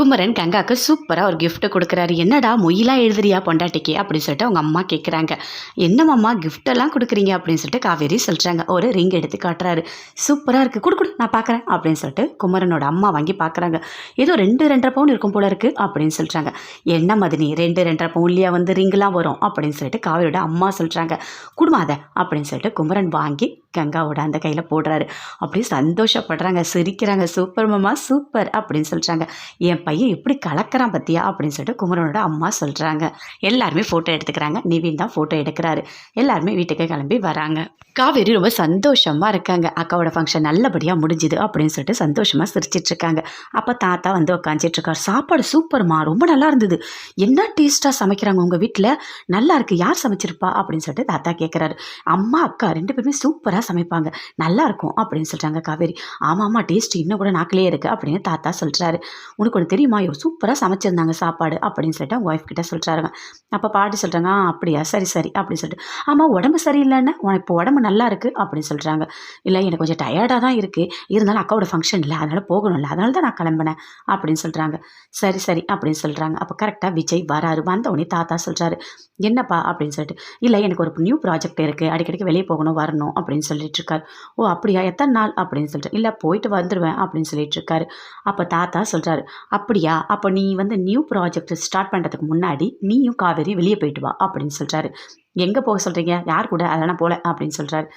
குமரன் கங்காவுக்கு சூப்பராக ஒரு கிஃப்ட்டு கொடுக்குறாரு. என்னடா மொயிலாக எழுதுறியா பொண்டாட்டிக்கு? அப்படின்னு சொல்லிட்டு அவங்க அம்மா கேட்குறாங்க என்னம்மா கிஃப்டெல்லாம் கொடுக்குறீங்க? அப்படின்னு சொல்லிட்டு காவேரி சொல்கிறாங்க ஒரு ரிங் எடுத்து காட்டுறாரு. சூப்பராக இருக்குது கொடு கொடு நான் பார்க்குறேன் அப்படின்னு சொல்லிட்டு குமரனோட அம்மா வாங்கி பார்க்குறாங்க ஏதோ ரெண்டு ரெண்டரை பவுன் இருக்கும் போல இருக்குது அப்படின்னு சொல்கிறாங்க என்ன மதினி ரெண்டு ரெண்டரை பவுன்லேயே வந்து ரிங்லாம் வரும் அப்படின்னு சொல்லிட்டு காவேரியோட அம்மா சொல்கிறாங்க குடுமா அதை அப்படின்னு சொல்லிட்டு குமரன் வாங்கி கங்காவோட அந்த கையில் போடுறாரு. அப்படியே சந்தோஷப்படுறாங்க. சிரிக்கிறாங்க. சூப்பர் மாமா சூப்பர் அப்படின்னு சொல்கிறாங்க என் பையன் எப்படி கலக்கிறான் பத்தியா? அப்படின்னு சொல்லிட்டு குமரனோட அம்மா சொல்கிறாங்க எல்லாருமே ஃபோட்டோ எடுத்துக்கிறாங்க. நிவின் தான் ஃபோட்டோ எடுக்கிறாரு. எல்லாருமே வீட்டுக்கு கிளம்பி வராங்க. காவேரி ரொம்ப சந்தோஷமாக இருக்காங்க. அக்காவோட ஃபங்க்ஷன் நல்லபடியாக முடிஞ்சுது அப்படின்னு சொல்லிட்டு சந்தோஷமாக சிரிச்சிட்ருக்காங்க. அப்போ தாத்தா வந்து உட்காந்துட்டு இருக்கார் சாப்பாடு சூப்பர்மா ரொம்ப நல்லா இருந்தது. என்ன டேஸ்ட்டாக சமைக்கிறாங்க உங்கள் வீட்டில் நல்லா இருக்குது யார் சமைச்சிருப்பா? அப்படின்னு சொல்லிட்டு தாத்தா கேட்குறாரு அம்மா அக்கா ரெண்டு பேருமே சூப்பராக சமைப்பாங்க. நல்லா இருக்கும் அப்படின்னு சொல்கிறாங்க காவேரி. ஆமாம் ஆமாம் டேஸ்ட் இன்னும் கூட நாக்கிலே இருக்குது அப்படின்னு தாத்தா சொல்கிறாரு உனக்கு ஒன்று தெரியுமா? இவ சூப்பராக சமைச்சிருந்தாங்க சாப்பாடு அப்படின்னு சொல்லிட்டு அவங்க ஒய்ஃப் கிட்ட சொல்கிறாங்க அப்போ பாட்டி சொல்கிறாங்க அப்படியா? சரி சரி அப்படின்னு சொல்லிட்டு. ஆமாம் உடம்பு சரியில்லைன்னு? உனக்கு இப்போ உடம்பு நல்லா இருக்குது அப்படின்னு சொல்கிறாங்க இல்லை எனக்கு கொஞ்சம் டயர்டாக தான் இருக்குது இருந்தாலும் அக்காவோட ஃபங்க்ஷன் இல்லை. அதனால் போகணும்ல. அதனால தான் நான் கிளம்பினேன் அப்படின்னு சொல்கிறாங்க சரி சரி அப்படின்னு சொல்கிறாங்க அப்போ கரெக்டாக விஜய் வராரு. வந்த உடனே தாத்தா சொல்கிறாரு என்னப்பா? அப்படின்னு சொல்லிட்டு. இல்லை எனக்கு ஒரு நியூ ப்ராஜெக்ட் இருக்குது அடிக்கடிக்கு வெளியே போகணும் வரணும் அப்படின்னு சொல்லிட்டு இருக்காரு ஓ அப்படியா? எத்தனை நாள்? அப்படின்னு சொல்லிட்டு இல்லை போயிட்டு வந்துடுவேன் அப்படின்னு சொல்லிட்டு இருக்காரு அப்போ தாத்தா சொல்கிறாரு அப்படியா? அப்போ நீ வந்து நியூ ப்ராஜெக்ட் ஸ்டார்ட் பண்ணுறதுக்கு முன்னாடி நீயும் காவேரி வெளியே போயிட்டு வா அப்படின்னு சொல்கிறாரு எங்கே போக சொல்கிறீங்க யார் கூட? அதெல்லாம் போகல அப்படின்னு சொல்கிறாரு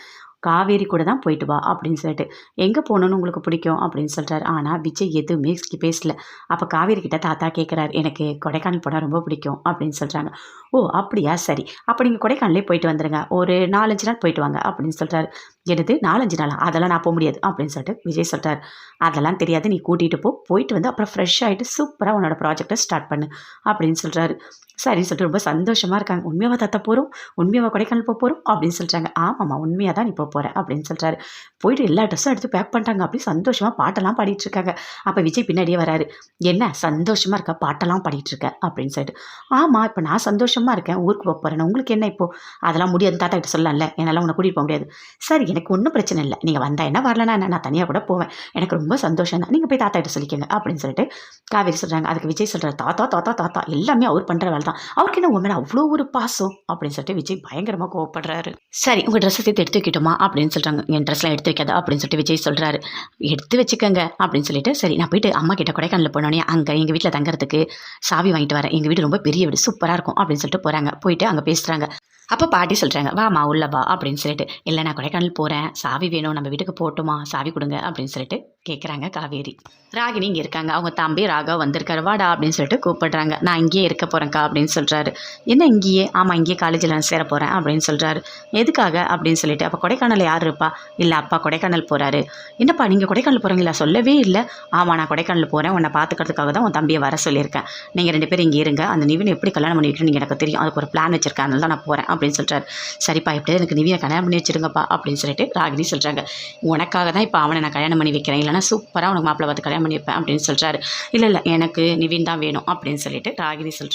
காவேரி கூட தான் போயிட்டு வா அப்படின்னு சொல்லிட்டு எங்கே போகணுன்னு உங்களுக்கு பிடிக்கும்? அப்படின்னு சொல்கிறாரு ஆனால் விஜய் எதுவுமே பேசல. அப்போ காவேரி கிட்ட தாத்தா கேட்குறாரு எனக்கு கொடைக்கானல் போனால் ரொம்ப பிடிக்கும் அப்படின்னு சொல்கிறாங்க ஓ அப்படியா? சரி. அப்போ நீங்கள் கொடைக்கானலே போயிட்டு வந்துடுங்க ஒரு நாலஞ்சு நாள் போயிட்டு வாங்க அப்படின்னு சொல்கிறாரு எடுத்து நாலஞ்சு நாளா அதெல்லாம் நான் போக முடியாது அப்படின்னு சொல்லிட்டு விஜய் சொல்கிறார் அதெல்லாம் தெரியாது நீ கூட்டிகிட்டு போ போயிட்டு வந்து அப்புறம் ஃப்ரெஷ் ஆகிட்டு சூப்பராக உன்னோட ப்ராஜெக்டை ஸ்டார்ட் பண்ணு அப்படின்னு சொல்கிறாரு சரின்னு சொல்லிட்டு ரொம்ப சந்தோஷமாக இருக்காங்க. உண்மையாக தத்த போகிறோம் உண்மையாக கொடைக்கானல் போக போகிறோம் அப்படின்னு சொல்கிறாங்க ஆமாம்மா உண்மையாக தான் நீ போக போகிற அப்படின்னு சொல்கிறாரு போயிட்டு எல்லா ட்ரெஸ்ஸும் எடுத்து பேக் பண்ணிட்டாங்க. அப்படி சந்தோஷமாக பாட்டெல்லாம் பாடிட்டு இருக்காங்க. அப்போ விஜய் பின்னாடியே வராரு. என்ன சந்தோஷமாக இருக்க? பாட்டெல்லாம் பாடிட்டு இருக்க அப்படின்னு சொல்லிட்டு. ஆமாம் இப்போ நான் சந்தோஷமாக இருக்கேன். ஊருக்கு போக போகிறேன் உங்களுக்கு என்ன இப்போது அதெல்லாம் முடியாது. தாத்தா கிட்ட சொல்லலாம்ல. என்னால் உன்னை கூட்டிகிட்டு போக முடியாது. சரி எனக்கு ஒன்றும் பிரச்சனை இல்லை. நீங்கள் வந்தால் என்ன வரலனா என்ன? நான் தனியாக கூட போவேன். எனக்கு ரொம்ப சந்தோஷம் தான் நீங்கள் போய் தாத்தா கிட்ட சொல்லிக்கோங்க அப்படின்னு சொல்லிட்டு காவேரி சொல்கிறாங்க அதுக்கு விஜய் சொல்கிறார் தாத்தா தாத்தா தாத்தா எல்லாமே அவர் பண்ணுற வேலை தான் அவருக்கு என்ன உண்மை அவ்வளோ ஒரு பாசம். அப்படின்னு சொல்லிட்டு விஜய் பயங்கரமாக கோவப்படுறாரு. சரி உங்கள் ட்ரெஸ்ஸை சேர்த்து எடுத்து வைக்கட்டுமா? அப்படின்னு சொல்கிறாங்க என் ட்ரெஸ்லாம் எடுத்து வைக்காத. அப்படின்னு சொல்லிட்டு விஜய் சொல்கிறாரு எடுத்து வச்சுக்கோங்க. அப்படின்னு சொல்லிட்டு சரி நான் போயிட்டு அம்மா கிட்ட கொடைக்கானல் போனோடனே அங்கே எங்கள் வீட்டில் தங்குறதுக்கு சாவி வாங்கிட்டு வரேன். எங்கள் வீடு ரொம்ப பெரிய வீடு சூப்பராக இருக்கும். அப்படின்னு சொல்லிட்டு போகிறாங்க போயிட்டு அங்கே பேசுகிறாங்க அப்போ பாட்டி சொல்கிறாங்க வாமா உள்ள வா அப்படின்னு சொல்லிட்டு. இல்லை நான் கொடைக்கானல் போகிறேன் சாவி வேணும். நம்ம வீட்டுக்கு போட்டுமா? சாவி கொடுங்க அப்படின்னு சொல்லிட்டு கேட்குறாங்க காவேரி. ராகினி இங்கே இருக்காங்க. அவங்க தம்பி ராகவ் வந்திருக்காரு. வாடா அப்படின்னு சொல்லிட்டு கூப்பிடுறாங்க. நான் இங்கேயே இருக்க போகிறேன்க்கா அப்படின்னு சொல்கிறாரு என்ன இங்கேயே? ஆமாம் இங்கேயே காலேஜில் நான் சேர போகிறேன் அப்படின்னு சொல்கிறாரு எதுக்காக? அப்படின்னு சொல்லிட்டு அப்போ கொடைக்கானல் யார் இருப்பா? இல்லை அப்பா கொடைக்கானல் போகிறாரு என்னப்பா நீங்கள் கொடைக்கானல் போகிறீங்களா சொல்லவே இல்லை. ஆமாம் நான் கொடைக்கானல் போகிறேன் உன்னை பார்த்துக்கிறதுக்காக தான் உன் தம்பியை வர சொல்லியிருக்கேன். நீங்கள் ரெண்டு பேரும் இங்கே இருங்க. அந்த நிவின் எப்படி கல்யாணம் பண்ணி எனக்கு தெரியும். அதுக்கு ஒரு பிளான் வச்சிருக்கேன். அதனால தான் நான் போகிறேன் அப்படின்னு சொல்கிறாரு சரிப்பா எப்படியாவது எனக்கு நிவியை கல்யாணம் பண்ணி வச்சிருங்கப்பா அப்படின்னு சொல்லிட்டு ராகினி சொல்கிறாங்க உனக்காக தான் இப்போ அவனை நான் கல்யாணம் பண்ணி வைக்கிறேன். இல்லைனா சூப்பராக உனக்கு மாப்பிள்ளை பார்த்து கல்யாணம் பண்ணி வைப்பேன் அப்படின்னு சொல்கிறாரு இல்லை இல்லை எனக்கு நிவின் தான் வேணும் அப்படின்னு சொல்லிட்டு ராகினி சொல்கிறாங்க